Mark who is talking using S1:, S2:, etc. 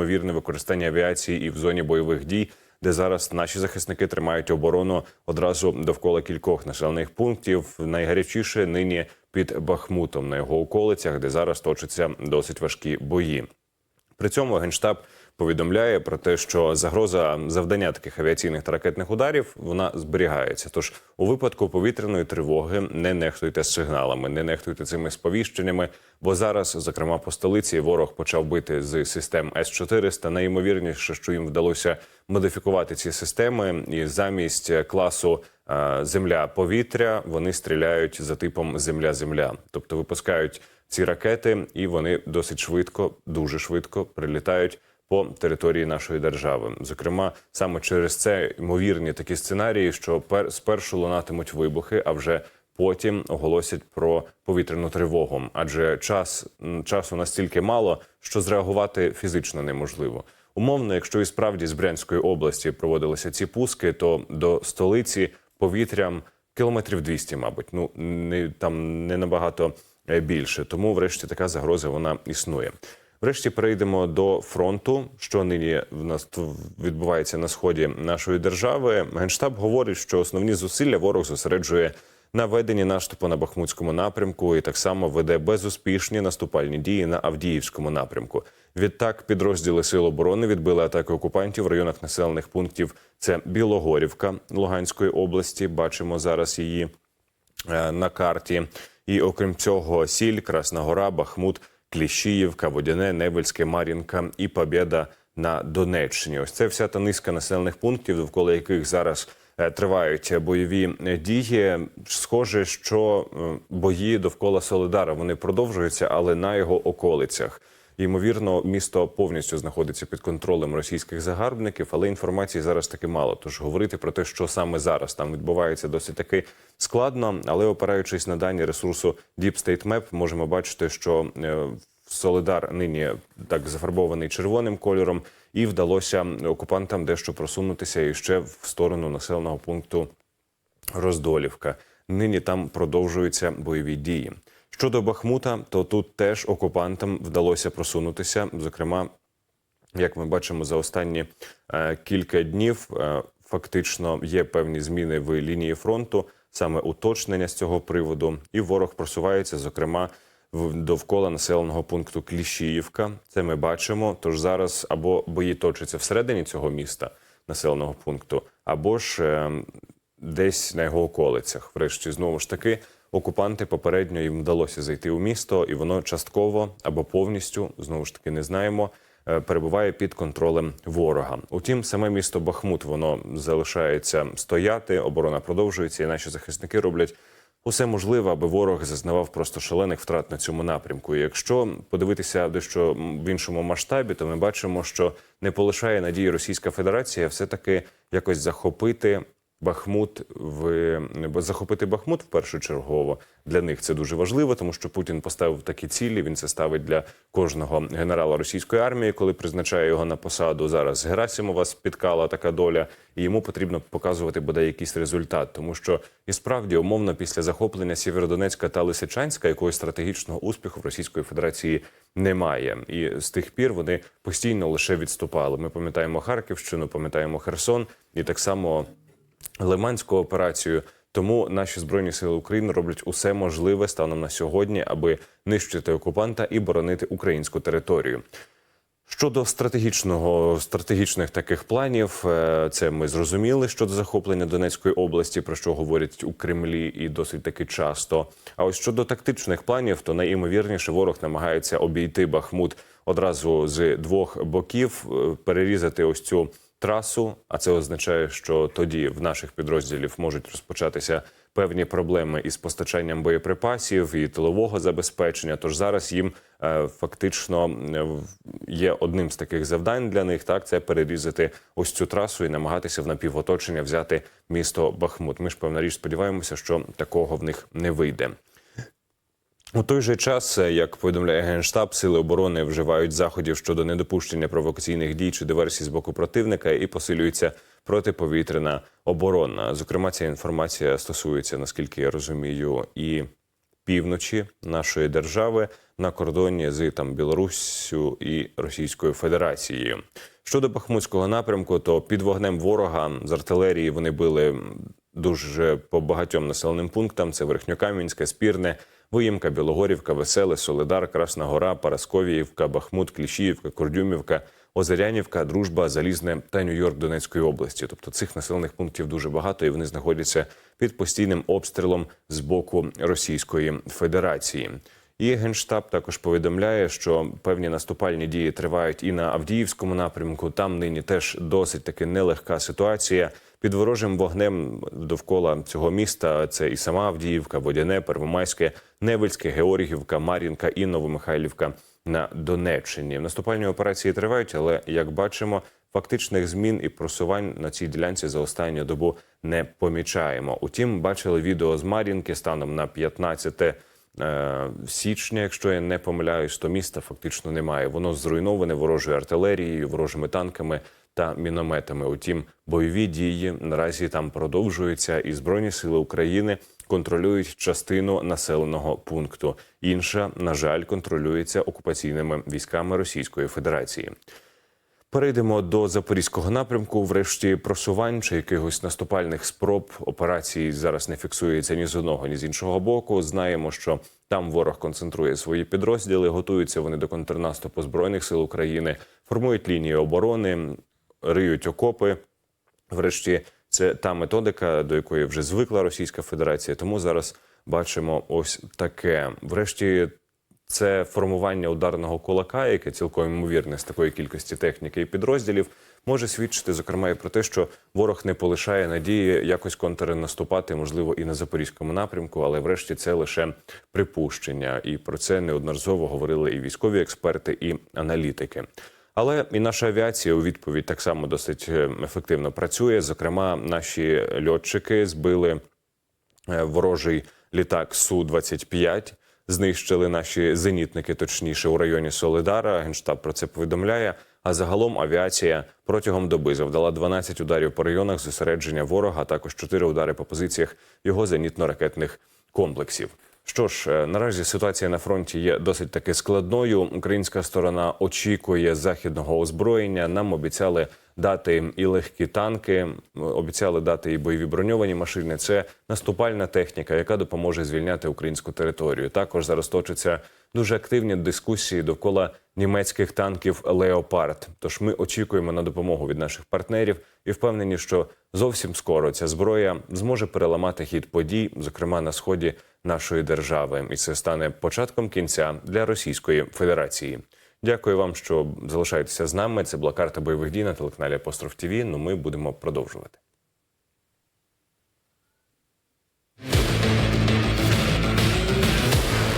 S1: ймовірне використання авіації і в зоні бойових дій, де зараз наші захисники тримають оборону одразу довкола кількох населених пунктів. Найгарячіше нині під Бахмутом на його околицях, де зараз точаться досить важкі бої. При цьому генштаб повідомляє про те, що загроза завдання таких авіаційних та ракетних ударів вона зберігається. Тож у випадку повітряної тривоги не нехтуйте сигналами, не нехтуйте цими сповіщеннями. Бо зараз, зокрема, по столиці ворог почав бити з систем С 400 Найімовірніше, що їм вдалося модифікувати ці системи, і замість класу е, земля-повітря вони стріляють за типом земля-земля, тобто випускають ці ракети, і вони досить швидко, дуже швидко прилітають по території нашої держави. Зокрема, саме через це ймовірні такі сценарії, що пер спершу лунатимуть вибухи, а вже потім оголосять про повітряну тривогу, адже час часу настільки мало, що зреагувати фізично неможливо. Умовно, якщо і справді з Брянської області проводилися ці пуски, то до столиці повітрям кілометрів 200, мабуть, ну не там не набагато е, більше. Тому, врешті, така загроза вона існує. Врешті перейдемо до фронту, що нині в нас відбувається на сході нашої держави. Генштаб говорить, що основні зусилля ворог зосереджує на веденні наступу на Бахмутському напрямку і так само веде безуспішні наступальні дії на Авдіївському напрямку. Відтак, підрозділи Сил оборони відбили атаки окупантів в районах населених пунктів. Це Білогорівка Луганської області. Бачимо зараз її е, на карті. І окрім цього, Сіль, Красна Гора, Бахмут, Кліщіївка, Водяне, Невельське, Мар'їнка і Побєда на Донеччині. Ось це вся та низка населених пунктів, довкола яких зараз е, тривають бойові е, дії. Схоже, що е, бої довкола Солидара вони продовжуються, але на його околицях. Ймовірно, місто повністю знаходиться під контролем російських загарбників, але інформації зараз таки мало. Тож говорити про те, що саме зараз там відбувається, досить таки складно. Але опираючись на дані ресурсу Deep State Map, можемо бачити, що е, Солидар нині так зафарбований червоним кольором, і вдалося окупантам дещо просунутися і ще в сторону населеного пункту Роздолівка. Нині там продовжуються бойові дії. Щодо Бахмута, то тут теж окупантам вдалося просунутися. Зокрема, як ми бачимо за останні е, кілька днів, е, фактично є певні зміни в лінії фронту, саме уточнення з цього приводу, і ворог просувається, зокрема. в- Довкола населеного пункту Кліщіївка, це ми бачимо. Тож зараз або бої точаться всередині цього міста населеного пункту, або ж е, десь на його околицях. Врешті знову ж таки, окупанти попередньо їм вдалося зайти у місто, і воно частково або повністю знову ж таки не знаємо. е, Перебуває під контролем ворога. Утім, саме місто Бахмут воно залишається стояти. Оборона продовжується, і наші захисники роблять усе можливе, аби ворог зазнавав просто шалених втрат на цьому напрямку. І якщо подивитися дещо в іншому масштабі, то ми бачимо, що не полишає надії Російська Федерація все таки якось захопити Бахмут в захопити Бахмут в першу чергово для них це дуже важливо, тому що Путін поставив такі цілі. Він це ставить для кожного генерала російської армії, коли призначає його на посаду. Зараз Герасимова спіткала така доля, і йому потрібно показувати бодай якийсь результат, тому що і справді умовно після захоплення Сєвєродонецька та Лисичанська якогось стратегічного успіху в Російської Федерації немає, і з тих пір вони постійно лише відступали. Ми пам'ятаємо Харківщину, пам'ятаємо Херсон, і так само. Лиманську операцію. Тому наші збройні сили України роблять усе можливе станом на сьогодні, аби нищити окупанта і боронити українську територію. Щодо стратегічного стратегічних таких планів, е, це ми зрозуміли щодо захоплення Донецької області, про що говорять у Кремлі і досить таки часто. А ось щодо тактичних планів, то найімовірніше ворог намагається обійти Бахмут одразу з двох боків, е, перерізати ось цю трасу. А це означає, що тоді в наших підрозділів можуть розпочатися певні проблеми із постачанням боєприпасів і тилового забезпечення. Тож зараз їм е, фактично е, є одним з таких завдань для них. Так це перерізати ось цю трасу і намагатися в напівоточення взяти місто Бахмут. Ми ж певна річ сподіваємося, що такого в них не вийде. У той же час, е, як повідомляє генштаб, сили оборони вживають заходів щодо недопущення провокаційних дій чи диверсій з боку противника і посилюється протиповітряна оборона. Зокрема, ця інформація стосується, наскільки я розумію, і півночі нашої держави на кордоні з там Білоруссю і Російською Федерацією. Щодо Бахмутського напрямку, то під вогнем ворога з артилерії вони били дуже по багатьом населеним пунктам: це Верхньокам'янське, Спірне, Виїмка, Білогорівка, Веселе, Солидар, Красна Гора, Парасковіївка, Бахмут, Кліщіївка, Курдюмівка, Озерянівка, Дружба, Залізне та Нью-Йорк Донецької області. Тобто цих населених пунктів дуже багато, і вони знаходяться під постійним обстрілом з боку Російської Федерації. І генштаб також повідомляє, що певні наступальні дії тривають і на Авдіївському напрямку. Там нині теж досить таки нелегка ситуація. Під ворожим вогнем довкола цього міста це і сама Авдіївка, Водяне, Первомайське, Невельське, Георгівка, Мар'їнка і Новомихайлівка на Донеччині. Наступальні операції тривають, але як бачимо, фактичних змін і просувань на цій ділянці за останню добу не помічаємо. Утім, бачили відео з Мар'їнки станом на 15 е, січня, якщо я не помиляюсь, то міста фактично немає. Воно зруйноване ворожою артилерією, ворожими танками та мінометами. Утім, бойові дії наразі там продовжуються, і збройні сили України контролюють частину населеного пункту. Інша, на жаль, контролюється окупаційними військами Російської Федерації. Перейдемо до запорізького напрямку. Врешті просувань чи якихось наступальних спроб операцій зараз не фіксується ні з одного, ні з іншого боку. Знаємо, що там ворог концентрує свої підрозділи, готуються вони до контрнаступу збройних сил України, формують лінії оборони, риють окопи. Врешті, це та методика, до якої вже звикла Російська Федерація. Тому зараз бачимо ось таке. Врешті, це формування ударного кулака, яке цілком ймовірне з такої кількості техніки і підрозділів, може свідчити зокрема і про те, що ворог не полишає надії якось контрнаступати, можливо, і на запорізькому напрямку, але врешті це лише припущення, і про це неодноразово говорили і військові експерти, і аналітики. Але і наша авіація у відповідь так само досить е, ефективно працює. Зокрема, наші льотчики збили е, ворожий літак су 25 знищили наші зенітники, точніше у районі Солидара. Генштаб про це повідомляє. А загалом авіація протягом доби завдала 12 ударів по районах зосередження ворога, а також 4 удари по позиціях його зенітно-ракетних комплексів. Що ж, е, наразі ситуація на фронті є досить таки складною. Українська сторона очікує західного озброєння. Нам обіцяли дати і легкі танки, обіцяли дати і бойові броньовані машини. Це наступальна техніка, яка допоможе звільняти українську територію. Також зараз точаться дуже активні дискусії довкола німецьких танків Леопард. Тож ми очікуємо на допомогу від наших партнерів і впевнені, що зовсім скоро ця зброя зможе переламати хід подій, зокрема на сході нашої держави, і це стане початком кінця для Російської Федерації. Дякую вам, що залишаєтеся з нами. Це була карта бойових дій на телеканалі Апостроф ТВ. Ну ми будемо продовжувати.